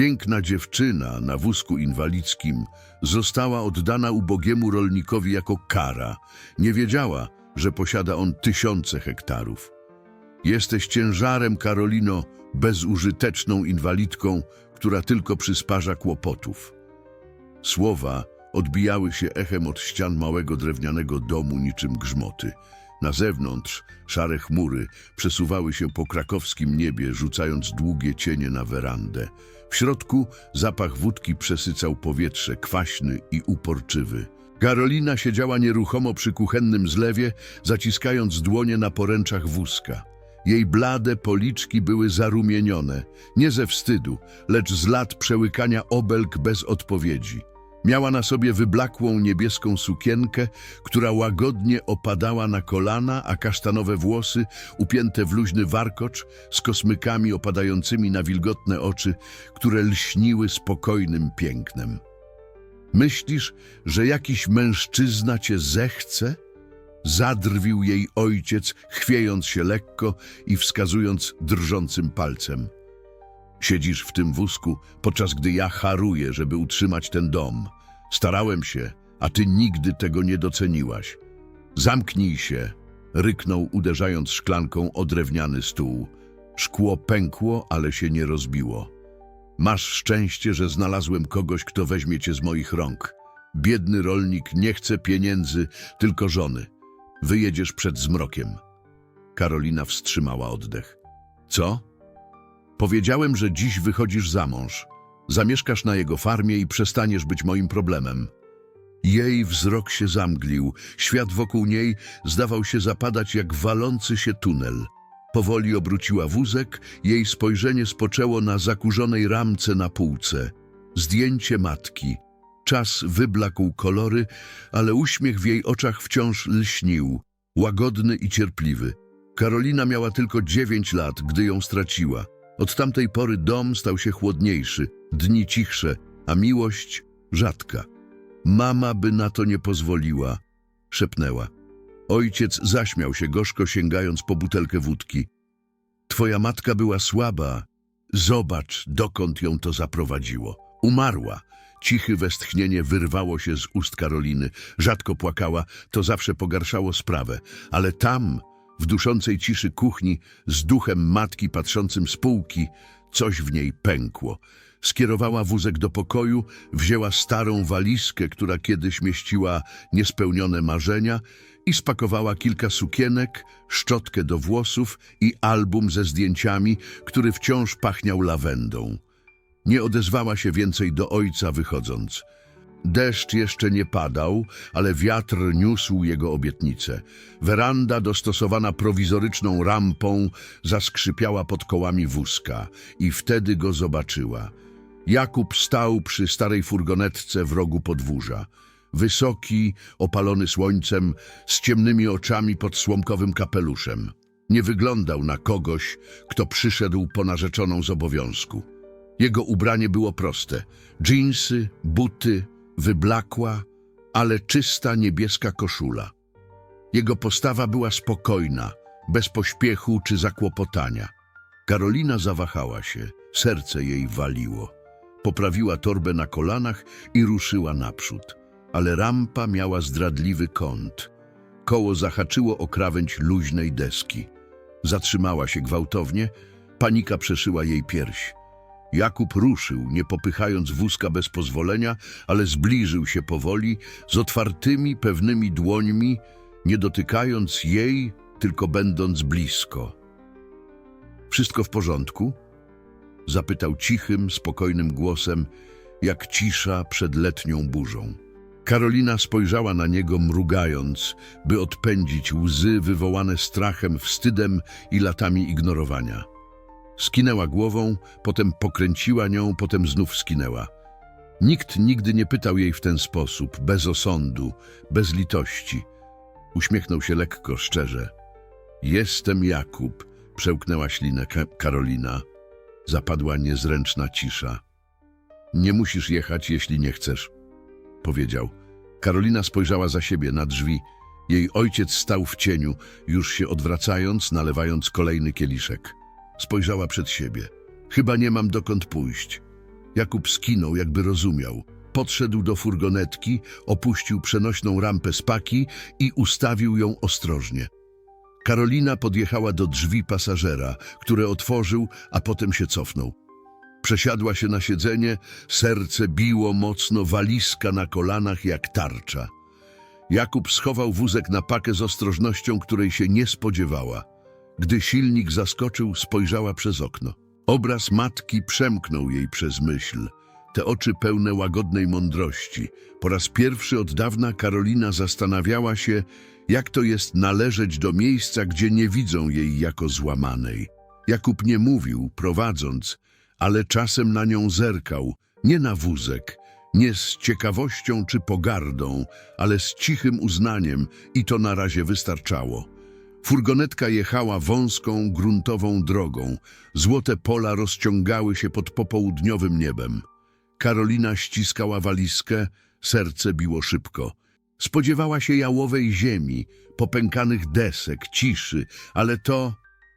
Piękna dziewczyna na wózku inwalidzkim została oddana ubogiemu rolnikowi jako kara. Nie wiedziała, że posiada on tysiące hektarów. Jesteś ciężarem, Karolino, bezużyteczną inwalidką, która tylko przysparza kłopotów. Słowa odbijały się echem od ścian małego drewnianego domu niczym grzmoty. Na zewnątrz szare chmury przesuwały się po krakowskim niebie, rzucając długie cienie na werandę. W środku zapach wódki przesycał powietrze, kwaśny i uporczywy. Karolina siedziała nieruchomo przy kuchennym zlewie, zaciskając dłonie na poręczach wózka. Jej blade policzki były zarumienione, nie ze wstydu, lecz z lat przełykania obelg bez odpowiedzi. Miała na sobie wyblakłą niebieską sukienkę, która łagodnie opadała na kolana, a kasztanowe włosy, upięte w luźny warkocz, z kosmykami opadającymi na wilgotne oczy, które lśniły spokojnym pięknem. Myślisz, że jakiś mężczyzna cię zechce? Zadrwił jej ojciec, chwiejąc się lekko i wskazując drżącym palcem. Siedzisz w tym wózku, podczas gdy ja haruję, żeby utrzymać ten dom. Starałem się, a ty nigdy tego nie doceniłaś. Zamknij się, ryknął, uderzając szklanką o drewniany stół. Szkło pękło, ale się nie rozbiło. Masz szczęście, że znalazłem kogoś, kto weźmie cię z moich rąk. Biedny rolnik nie chce pieniędzy, tylko żony. Wyjedziesz przed zmrokiem. Karolina wstrzymała oddech. Co? Powiedziałem, że dziś wychodzisz za mąż. Zamieszkasz na jego farmie i przestaniesz być moim problemem. Jej wzrok się zamglił. Świat wokół niej zdawał się zapadać jak walący się tunel. Powoli obróciła wózek, jej spojrzenie spoczęło na zakurzonej ramce na półce. Zdjęcie matki. Czas wyblakł kolory, ale uśmiech w jej oczach wciąż lśnił, łagodny i cierpliwy. Karolina miała tylko dziewięć lat, gdy ją straciła. Od tamtej pory dom stał się chłodniejszy, dni cichsze, a miłość rzadka. Mama by na to nie pozwoliła, szepnęła. Ojciec zaśmiał się gorzko, sięgając po butelkę wódki. Twoja matka była słaba. Zobacz, dokąd ją to zaprowadziło. Umarła. Cichy westchnienie wyrwało się z ust Karoliny. Rzadko płakała, to zawsze pogarszało sprawę. Ale tam, w duszącej ciszy kuchni, z duchem matki patrzącym z półki, coś w niej pękło. Skierowała wózek do pokoju, wzięła starą walizkę, która kiedyś mieściła niespełnione marzenia i spakowała kilka sukienek, szczotkę do włosów i album ze zdjęciami, który wciąż pachniał lawendą. Nie odezwała się więcej do ojca wychodząc. Deszcz jeszcze nie padał, ale wiatr niósł jego obietnicę. Weranda, dostosowana prowizoryczną rampą, zaskrzypiała pod kołami wózka i wtedy go zobaczyła. Jakub stał przy starej furgonetce w rogu podwórza. Wysoki, opalony słońcem, z ciemnymi oczami pod słomkowym kapeluszem. Nie wyglądał na kogoś, kto przyszedł po narzeczoną z obowiązku. Jego ubranie było proste. Dżinsy, buty, wyblakła, ale czysta niebieska koszula. Jego postawa była spokojna, bez pośpiechu czy zakłopotania. Karolina zawahała się, serce jej waliło. Poprawiła torbę na kolanach i ruszyła naprzód. Ale rampa miała zdradliwy kąt. Koło zahaczyło o krawędź luźnej deski. Zatrzymała się gwałtownie, panika przeszyła jej pierś. Jakub ruszył, nie popychając wózka bez pozwolenia, ale zbliżył się powoli, z otwartymi, pewnymi dłońmi, nie dotykając jej, tylko będąc blisko. Wszystko w porządku? Zapytał cichym, spokojnym głosem, jak cisza przed letnią burzą. Karolina spojrzała na niego, mrugając, by odpędzić łzy wywołane strachem, wstydem i latami ignorowania. Skinęła głową, potem pokręciła nią, potem znów skinęła. Nikt nigdy nie pytał jej w ten sposób, bez osądu, bez litości. Uśmiechnął się lekko, szczerze. Jestem Jakub, przełknęła ślinę Ka Karolina. Zapadła niezręczna cisza. Nie musisz jechać, jeśli nie chcesz, powiedział. Karolina spojrzała za siebie, na drzwi. Jej ojciec stał w cieniu, już się odwracając, nalewając kolejny kieliszek. Spojrzała przed siebie. Chyba nie mam dokąd pójść. Jakub skinął, jakby rozumiał. Podszedł do furgonetki, opuścił przenośną rampę z paki i ustawił ją ostrożnie. Karolina podjechała do drzwi pasażera, które otworzył, a potem się cofnął. Przesiadła się na siedzenie, serce biło mocno, walizka na kolanach jak tarcza. Jakub schował wózek na pakę z ostrożnością, której się nie spodziewała. Gdy silnik zaskoczył, spojrzała przez okno. Obraz matki przemknął jej przez myśl. Te oczy pełne łagodnej mądrości. Po raz pierwszy od dawna Karolina zastanawiała się, jak to jest należeć do miejsca, gdzie nie widzą jej jako złamanej. Jakub nie mówił, prowadząc, ale czasem na nią zerkał, nie na wózek, nie z ciekawością czy pogardą, ale z cichym uznaniem i to na razie wystarczało. Furgonetka jechała wąską, gruntową drogą. Złote pola rozciągały się pod popołudniowym niebem. Karolina ściskała walizkę, serce biło szybko. Spodziewała się jałowej ziemi, popękanych desek, ciszy, ale to,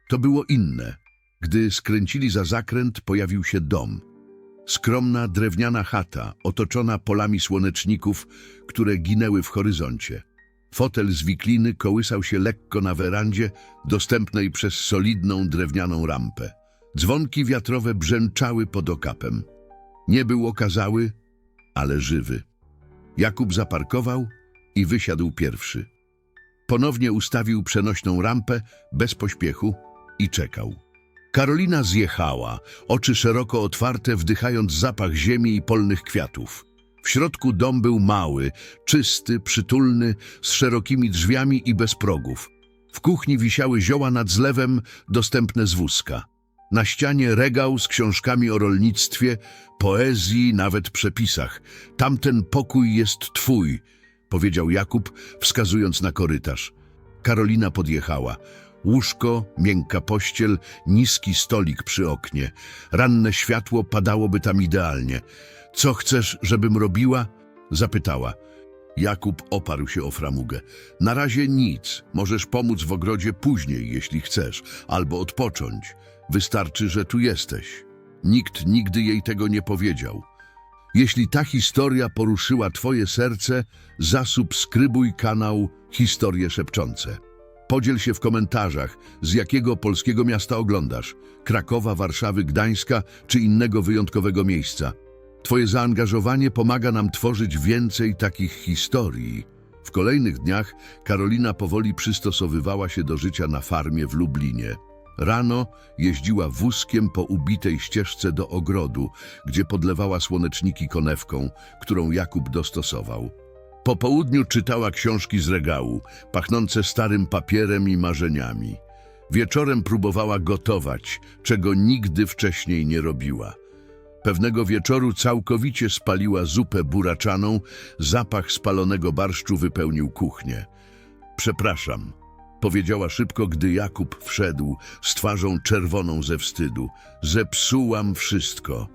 to było inne. Gdy skręcili za zakręt, pojawił się dom. Skromna, drewniana chata, otoczona polami słoneczników, które ginęły w horyzoncie. Fotel z wikliny kołysał się lekko na werandzie, dostępnej przez solidną drewnianą rampę. Dzwonki wiatrowe brzęczały pod okapem. Nie był okazały, ale żywy. Jakub zaparkował i wysiadł pierwszy. Ponownie ustawił przenośną rampę bez pośpiechu i czekał. Karolina zjechała, oczy szeroko otwarte, wdychając zapach ziemi i polnych kwiatów. W środku dom był mały, czysty, przytulny, z szerokimi drzwiami i bez progów. W kuchni wisiały zioła nad zlewem, dostępne z wózka. Na ścianie regał z książkami o rolnictwie, poezji, nawet przepisach. Tamten pokój jest twój, powiedział Jakub, wskazując na korytarz. Karolina podjechała. Łóżko, miękka pościel, niski stolik przy oknie. Ranne światło padałoby tam idealnie. Co chcesz, żebym robiła? Zapytała. Jakub oparł się o framugę. Na razie nic. Możesz pomóc w ogrodzie później, jeśli chcesz, albo odpocząć. Wystarczy, że tu jesteś. Nikt nigdy jej tego nie powiedział. Jeśli ta historia poruszyła twoje serce, zasubskrybuj kanał Historie Szepczące. Podziel się w komentarzach, z jakiego polskiego miasta oglądasz. Krakowa, Warszawy, Gdańska czy innego wyjątkowego miejsca. Twoje zaangażowanie pomaga nam tworzyć więcej takich historii. W kolejnych dniach Karolina powoli przystosowywała się do życia na farmie w Lublinie. Rano jeździła wózkiem po ubitej ścieżce do ogrodu, gdzie podlewała słoneczniki konewką, którą Jakub dostosował. Po południu czytała książki z regału, pachnące starym papierem i marzeniami. Wieczorem próbowała gotować, czego nigdy wcześniej nie robiła. Pewnego wieczoru całkowicie spaliła zupę buraczaną, zapach spalonego barszczu wypełnił kuchnię. Przepraszam, powiedziała szybko, gdy Jakub wszedł z twarzą czerwoną ze wstydu. Zepsułam wszystko.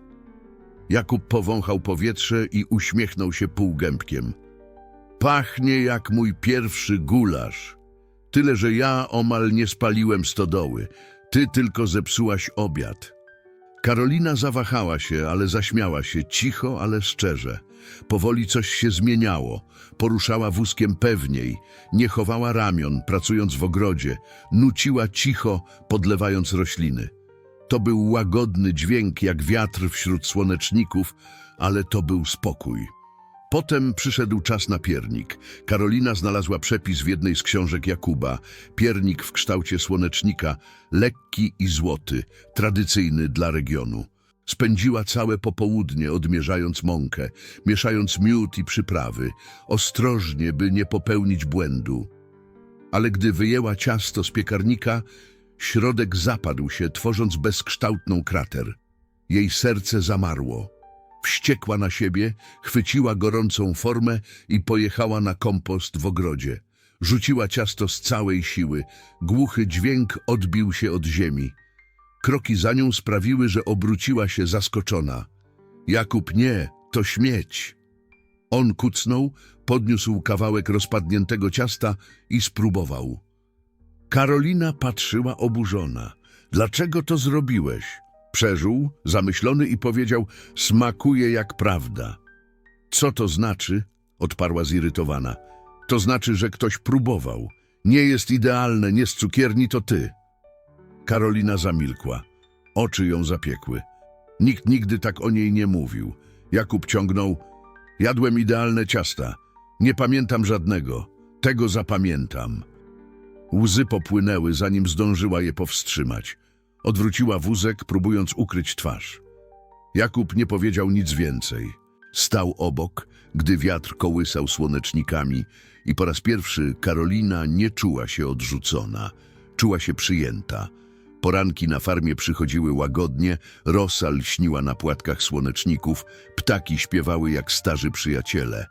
Jakub powąchał powietrze i uśmiechnął się półgębkiem. Pachnie jak mój pierwszy gulasz. Tyle, że ja omal nie spaliłem stodoły. Ty tylko zepsułaś obiad. Karolina zawahała się, ale zaśmiała się, cicho, ale szczerze. Powoli coś się zmieniało. Poruszała wózkiem pewniej, nie chowała ramion, pracując w ogrodzie, nuciła cicho, podlewając rośliny. To był łagodny dźwięk, jak wiatr wśród słoneczników, ale to był spokój. Potem przyszedł czas na piernik. Karolina znalazła przepis w jednej z książek Jakuba. Piernik w kształcie słonecznika, lekki i złoty, tradycyjny dla regionu. Spędziła całe popołudnie odmierzając mąkę, mieszając miód i przyprawy, ostrożnie, by nie popełnić błędu. Ale gdy wyjęła ciasto z piekarnika, środek zapadł się, tworząc bezkształtną krater. Jej serce zamarło. Wściekła na siebie, chwyciła gorącą formę i pojechała na kompost w ogrodzie. Rzuciła ciasto z całej siły. Głuchy dźwięk odbił się od ziemi. Kroki za nią sprawiły, że obróciła się zaskoczona. Jakub nie, to śmieć. On kucnął, podniósł kawałek rozpadniętego ciasta i spróbował. Karolina patrzyła oburzona. Dlaczego to zrobiłeś? Przeżył, zamyślony i powiedział, smakuje jak prawda. Co to znaczy? Odparła zirytowana. To znaczy, że ktoś próbował. Nie jest idealne, nie z cukierni, to ty. Karolina zamilkła. Oczy ją zapiekły. Nikt nigdy tak o niej nie mówił. Jakub ciągnął. Jadłem idealne ciasta. Nie pamiętam żadnego. Tego zapamiętam. Łzy popłynęły, zanim zdążyła je powstrzymać. Odwróciła wózek, próbując ukryć twarz. Jakub nie powiedział nic więcej. Stał obok, gdy wiatr kołysał słonecznikami i po raz pierwszy Karolina nie czuła się odrzucona. Czuła się przyjęta. Poranki na farmie przychodziły łagodnie, rosa lśniła na płatkach słoneczników, ptaki śpiewały jak starzy przyjaciele.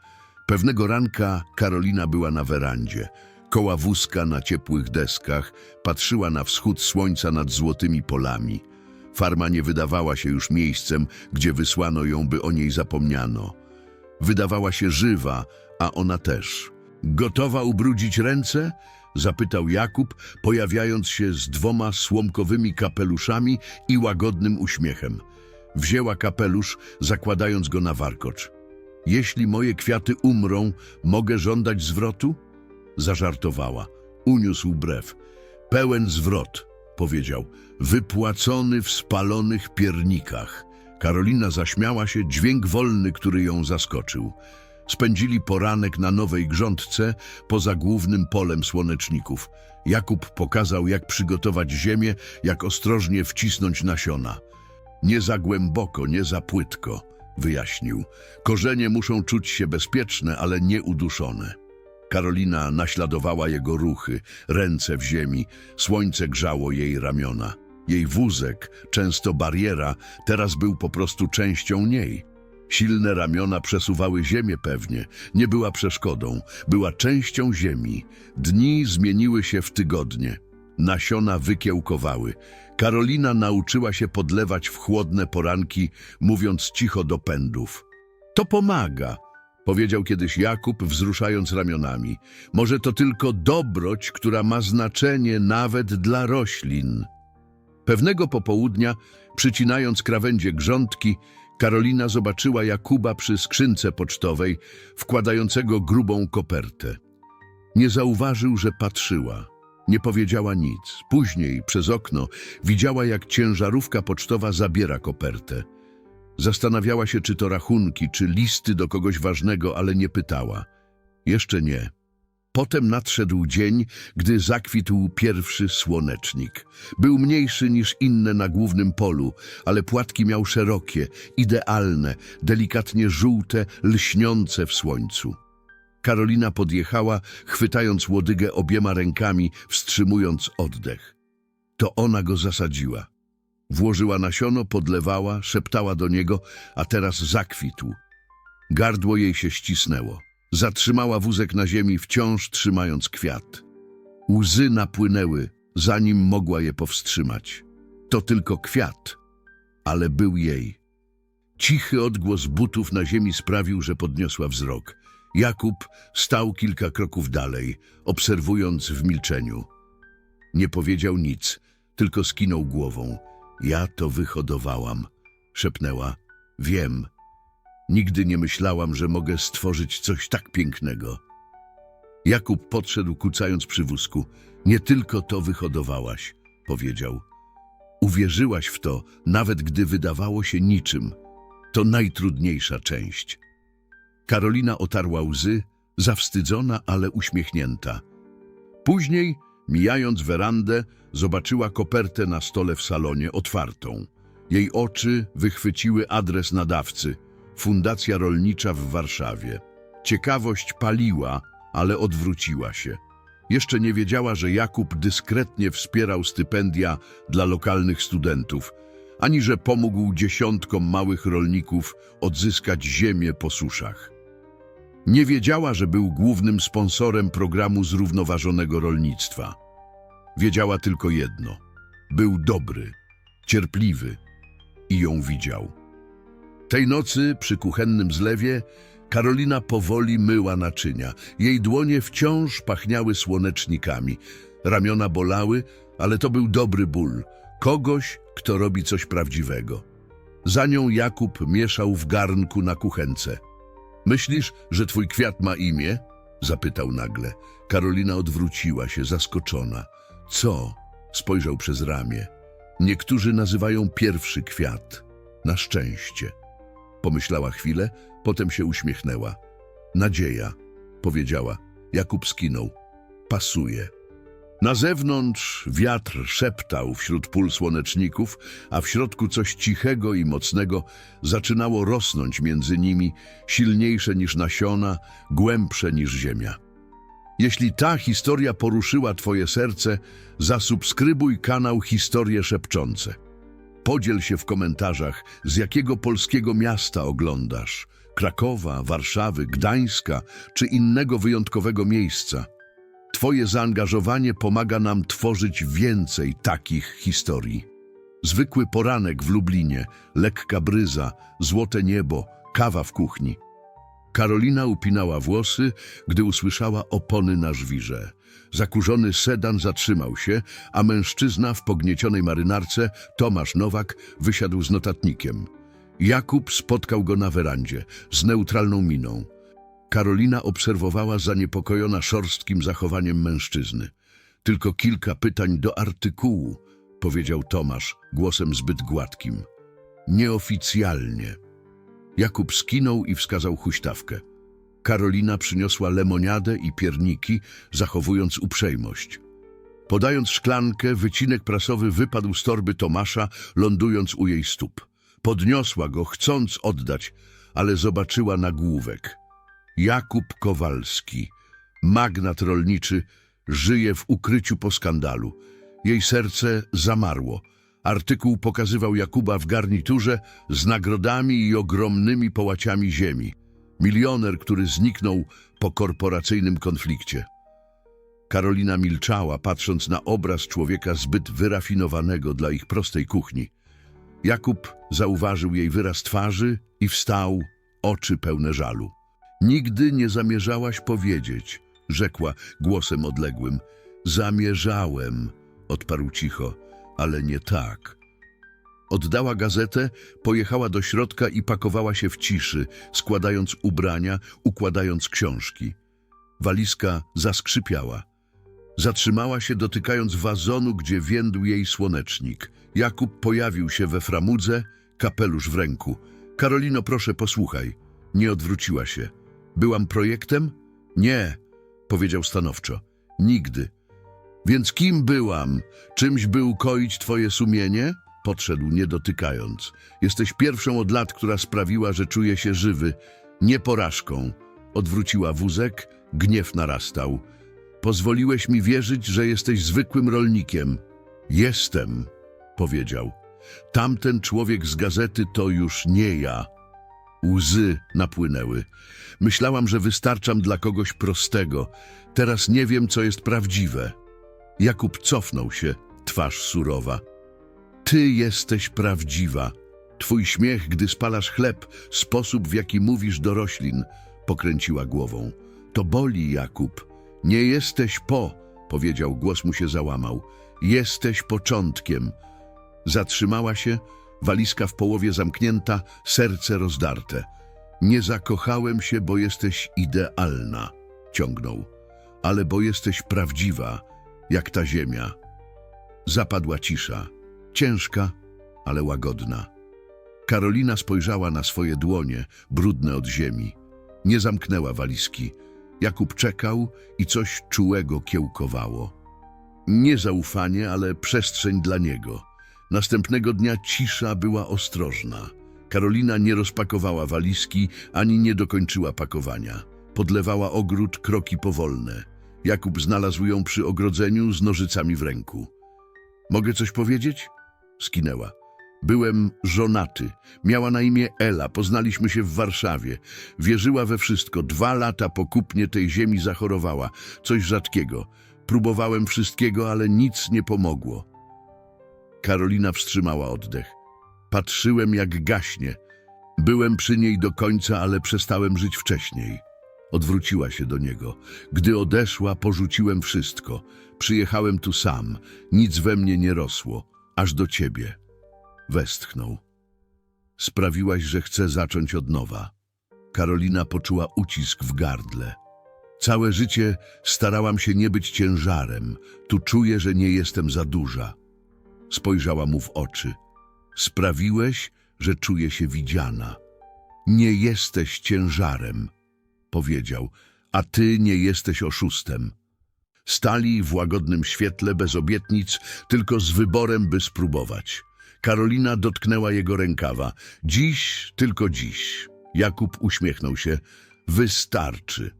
Pewnego ranka Karolina była na werandzie. Koła wózka na ciepłych deskach, patrzyła na wschód słońca nad złotymi polami. Farma nie wydawała się już miejscem, gdzie wysłano ją, by o niej zapomniano. Wydawała się żywa, a ona też. Gotowa ubrudzić ręce? Zapytał Jakub, pojawiając się z dwoma słomkowymi kapeluszami i łagodnym uśmiechem. Wzięła kapelusz, zakładając go na warkocz. Jeśli moje kwiaty umrą, mogę żądać zwrotu? Zażartowała. Uniósł brew. Pełen zwrot, powiedział, wypłacony w spalonych piernikach. Karolina zaśmiała się, dźwięk wolny, który ją zaskoczył. Spędzili poranek na nowej grządce poza głównym polem słoneczników. Jakub pokazał, jak przygotować ziemię, jak ostrożnie wcisnąć nasiona. Nie za głęboko, nie za płytko, wyjaśnił. Korzenie muszą czuć się bezpieczne, ale nie uduszone. Karolina naśladowała jego ruchy, ręce w ziemi, słońce grzało jej ramiona. Jej wózek, często bariera, teraz był po prostu częścią niej. Silne ramiona przesuwały ziemię pewnie, nie była przeszkodą, była częścią ziemi. Dni zmieniły się w tygodnie. Nasiona wykiełkowały. Karolina nauczyła się podlewać w chłodne poranki, mówiąc cicho do pędów. To pomaga, powiedział kiedyś Jakub, wzruszając ramionami. Może to tylko dobroć, która ma znaczenie nawet dla roślin. Pewnego popołudnia, przycinając krawędzie grządki, Karolina zobaczyła Jakuba przy skrzynce pocztowej, wkładającego grubą kopertę. Nie zauważył, że patrzyła. Nie powiedziała nic. Później, przez okno, widziała, jak ciężarówka pocztowa zabiera kopertę. Zastanawiała się, czy to rachunki, czy listy do kogoś ważnego, ale nie pytała. Jeszcze nie. Potem nadszedł dzień, gdy zakwitł pierwszy słonecznik. Był mniejszy niż inne na głównym polu, ale płatki miał szerokie, idealne, delikatnie żółte, lśniące w słońcu. Karolina podjechała, chwytając łodygę obiema rękami, wstrzymując oddech. To ona go zasadziła. Włożyła nasiono, podlewała, szeptała do niego, a teraz zakwitł. Gardło jej się ścisnęło. Zatrzymała wózek na ziemi, wciąż trzymając kwiat. Łzy napłynęły, zanim mogła je powstrzymać. To tylko kwiat, ale był jej. Cichy odgłos butów na ziemi sprawił, że podniosła wzrok. Jakub stał kilka kroków dalej, obserwując w milczeniu. Nie powiedział nic, tylko skinął głową. Ja to wyhodowałam, szepnęła. Wiem. Nigdy nie myślałam, że mogę stworzyć coś tak pięknego. Jakub podszedł, kucając przy wózku. Nie tylko to wyhodowałaś, powiedział. Uwierzyłaś w to, nawet gdy wydawało się niczym. To najtrudniejsza część. Karolina otarła łzy, zawstydzona, ale uśmiechnięta. Później, mijając werandę, zobaczyła kopertę na stole w salonie otwartą. Jej oczy wychwyciły adres nadawcy – Fundacja Rolnicza w Warszawie. Ciekawość paliła, ale odwróciła się. Jeszcze nie wiedziała, że Jakub dyskretnie wspierał stypendia dla lokalnych studentów, ani że pomógł dziesiątkom małych rolników odzyskać ziemię po suszach. Nie wiedziała, że był głównym sponsorem programu zrównoważonego rolnictwa. Wiedziała tylko jedno. Był dobry, cierpliwy i ją widział. Tej nocy przy kuchennym zlewie Karolina powoli myła naczynia. Jej dłonie wciąż pachniały słonecznikami. Ramiona bolały, ale to był dobry ból. Kogoś, kto robi coś prawdziwego. Za nią Jakub mieszał w garnku na kuchence. Myślisz, że twój kwiat ma imię? Zapytał nagle. Karolina odwróciła się, zaskoczona. Co? Spojrzał przez ramię. Niektórzy nazywają pierwszy kwiat. Na szczęście. Pomyślała chwilę, potem się uśmiechnęła. Nadzieja, powiedziała. Jakub skinął. Pasuje. Na zewnątrz wiatr szeptał wśród pól słoneczników, a w środku coś cichego i mocnego zaczynało rosnąć między nimi, silniejsze niż nasiona, głębsze niż ziemia. Jeśli ta historia poruszyła Twoje serce, zasubskrybuj kanał Historie Szepczące. Podziel się w komentarzach, z jakiego polskiego miasta oglądasz Krakowa, Warszawy, Gdańska czy innego wyjątkowego miejsca. Twoje zaangażowanie pomaga nam tworzyć więcej takich historii. Zwykły poranek w Lublinie, lekka bryza, złote niebo, kawa w kuchni. Karolina upinała włosy, gdy usłyszała opony na żwirze. Zakurzony sedan zatrzymał się, a mężczyzna w pogniecionej marynarce, Tomasz Nowak, wysiadł z notatnikiem. Jakub spotkał go na werandzie, z neutralną miną. Karolina obserwowała zaniepokojona szorstkim zachowaniem mężczyzny. Tylko kilka pytań do artykułu, powiedział Tomasz głosem zbyt gładkim. Nieoficjalnie. Jakub skinął i wskazał huśtawkę. Karolina przyniosła lemoniadę i pierniki, zachowując uprzejmość. Podając szklankę, wycinek prasowy wypadł z torby Tomasza, lądując u jej stóp. Podniosła go, chcąc oddać, ale zobaczyła nagłówek. Jakub Kowalski, magnat rolniczy, żyje w ukryciu po skandalu. Jej serce zamarło. Artykuł pokazywał Jakuba w garniturze z nagrodami i ogromnymi połaciami ziemi. Milioner, który zniknął po korporacyjnym konflikcie. Karolina milczała, patrząc na obraz człowieka zbyt wyrafinowanego dla ich prostej kuchni. Jakub zauważył jej wyraz twarzy i wstał, oczy pełne żalu. Nigdy nie zamierzałaś powiedzieć, rzekła głosem odległym. Zamierzałem, odparł cicho, ale nie tak. Oddała gazetę, pojechała do środka i pakowała się w ciszy, składając ubrania, układając książki. Walizka zaskrzypiała. Zatrzymała się, dotykając wazonu, gdzie więdł jej słonecznik. Jakub pojawił się we framudze, kapelusz w ręku. Karolino, proszę, posłuchaj. Nie odwróciła się. Byłam projektem? Nie, powiedział stanowczo. Nigdy. Więc kim byłam? Czymś by ukoić twoje sumienie? Podszedł, nie dotykając. Jesteś pierwszą od lat, która sprawiła, że czuję się żywy. Nie porażką. Odwróciła wózek, gniew narastał. Pozwoliłeś mi wierzyć, że jesteś zwykłym rolnikiem. Jestem, powiedział. Tamten człowiek z gazety to już nie ja. Łzy napłynęły. Myślałam, że wystarczam dla kogoś prostego. Teraz nie wiem, co jest prawdziwe. Jakub cofnął się, twarz surowa. Ty jesteś prawdziwa. Twój śmiech, gdy spalasz chleb, sposób, w jaki mówisz do roślin, pokręciła głową. To boli, Jakub. Nie jesteś po, powiedział, głos mu się załamał. Jesteś początkiem. Zatrzymała się, walizka w połowie zamknięta, serce rozdarte. Nie zakochałem się, bo jesteś idealna, ciągnął, ale bo jesteś prawdziwa, jak ta ziemia. Zapadła cisza, ciężka, ale łagodna. Karolina spojrzała na swoje dłonie, brudne od ziemi. Nie zamknęła walizki. Jakub czekał i coś czułego kiełkowało. Nie zaufanie, ale przestrzeń dla niego. Następnego dnia cisza była ostrożna. Karolina nie rozpakowała walizki, ani nie dokończyła pakowania. Podlewała ogród kroki powolne. Jakub znalazł ją przy ogrodzeniu z nożycami w ręku. Mogę coś powiedzieć? Skinęła. Byłem żonaty. Miała na imię Ela. Poznaliśmy się w Warszawie. Wierzyła we wszystko. Dwa lata po kupnie tej ziemi zachorowała. Coś rzadkiego. Próbowałem wszystkiego, ale nic nie pomogło. Karolina wstrzymała oddech. Patrzyłem, jak gaśnie. Byłem przy niej do końca, ale przestałem żyć wcześniej. Odwróciła się do niego. Gdy odeszła, porzuciłem wszystko. Przyjechałem tu sam. Nic we mnie nie rosło. aż do ciebie. Westchnął. Sprawiłaś, że chcę zacząć od nowa. Karolina poczuła ucisk w gardle. Całe życie starałam się nie być ciężarem. Tu czuję, że nie jestem za duża. Spojrzała mu w oczy. Sprawiłeś, że czuję się widziana. Nie jesteś ciężarem, powiedział, a ty nie jesteś oszustem. Stali w łagodnym świetle, bez obietnic, tylko z wyborem, by spróbować. Karolina dotknęła jego rękawa. Dziś, tylko dziś. Jakub uśmiechnął się. Wystarczy.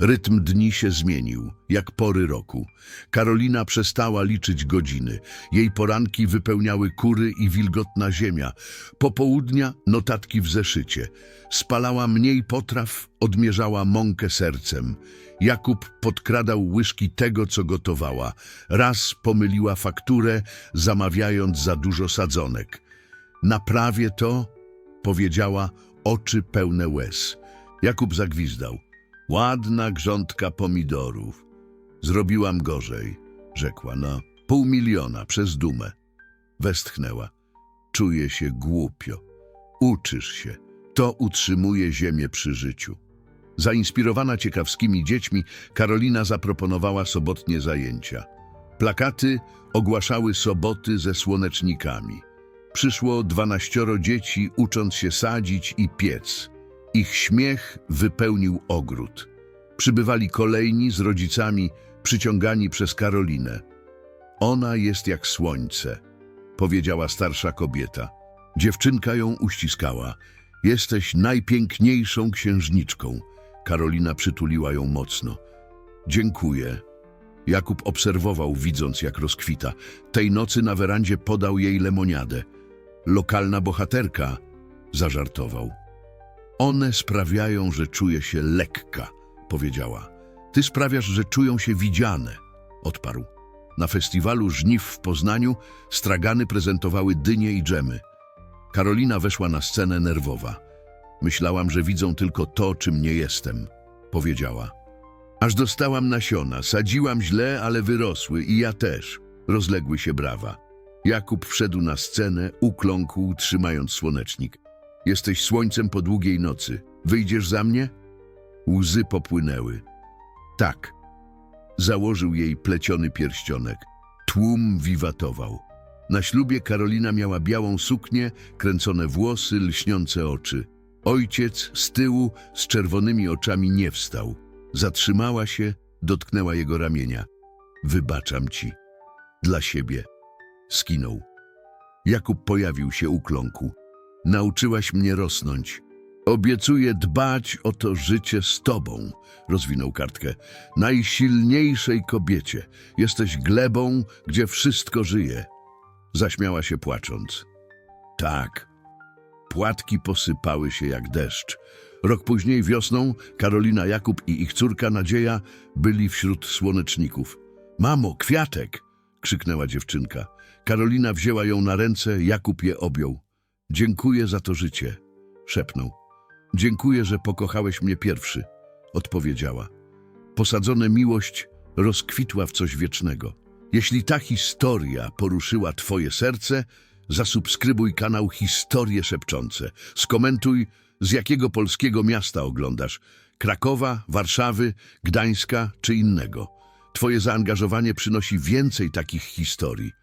Rytm dni się zmienił, jak pory roku. Karolina przestała liczyć godziny. Jej poranki wypełniały kury i wilgotna ziemia. Popołudnia notatki w zeszycie. Spalała mniej potraw, odmierzała mąkę sercem. Jakub podkradał łyżki tego, co gotowała. Raz pomyliła fakturę, zamawiając za dużo sadzonek. Naprawię to, powiedziała, oczy pełne łez. Jakub zagwizdał. Ładna grządka pomidorów. Zrobiłam gorzej, rzekła na pół miliona przez dumę. Westchnęła. Czuję się głupio. Uczysz się. To utrzymuje ziemię przy życiu. Zainspirowana ciekawskimi dziećmi, Karolina zaproponowała sobotnie zajęcia. Plakaty ogłaszały soboty ze słonecznikami. Przyszło dwanaścioro dzieci, ucząc się sadzić i piec. Ich śmiech wypełnił ogród. Przybywali kolejni z rodzicami, przyciągani przez Karolinę. Ona jest jak słońce, powiedziała starsza kobieta. Dziewczynka ją uściskała. Jesteś najpiękniejszą księżniczką. Karolina przytuliła ją mocno. Dziękuję. Jakub obserwował, widząc jak rozkwita. Tej nocy na werandzie podał jej lemoniadę. Lokalna bohaterka, zażartował. One sprawiają, że czuję się lekka, powiedziała. Ty sprawiasz, że czują się widziane, odparł. Na festiwalu żniw w Poznaniu stragany prezentowały dynie i dżemy. Karolina weszła na scenę nerwowa. Myślałam, że widzą tylko to, czym nie jestem, powiedziała. Aż dostałam nasiona, sadziłam źle, ale wyrosły i ja też. Rozległy się brawa. Jakub wszedł na scenę, ukląkł, trzymając słonecznik. Jesteś słońcem po długiej nocy. Wyjdziesz za mnie? Łzy popłynęły. Tak. Założył jej pleciony pierścionek. Tłum wiwatował. Na ślubie Karolina miała białą suknię, kręcone włosy, lśniące oczy. Ojciec z tyłu z czerwonymi oczami nie wstał. Zatrzymała się, dotknęła jego ramienia. Wybaczam ci. Dla siebie. Skinął. Jakub pojawił się ukląkł. Nauczyłaś mnie rosnąć. Obiecuję dbać o to życie z tobą, rozwinął kartkę. Najsilniejszej kobiecie. Jesteś glebą, gdzie wszystko żyje. Zaśmiała się płacząc. Tak. Płatki posypały się jak deszcz. Rok później wiosną Karolina Jakub i ich córka Nadzieja byli wśród słoneczników. Mamo, kwiatek! krzyknęła dziewczynka. Karolina wzięła ją na ręce, Jakub je objął. Dziękuję za to życie, szepnął. Dziękuję, że pokochałeś mnie pierwszy, odpowiedziała. Posadzone miłość rozkwitła w coś wiecznego. Jeśli ta historia poruszyła twoje serce, zasubskrybuj kanał Historie Szepczące. Skomentuj, z jakiego polskiego miasta oglądasz. Krakowa, Warszawy, Gdańska czy innego. Twoje zaangażowanie przynosi więcej takich historii.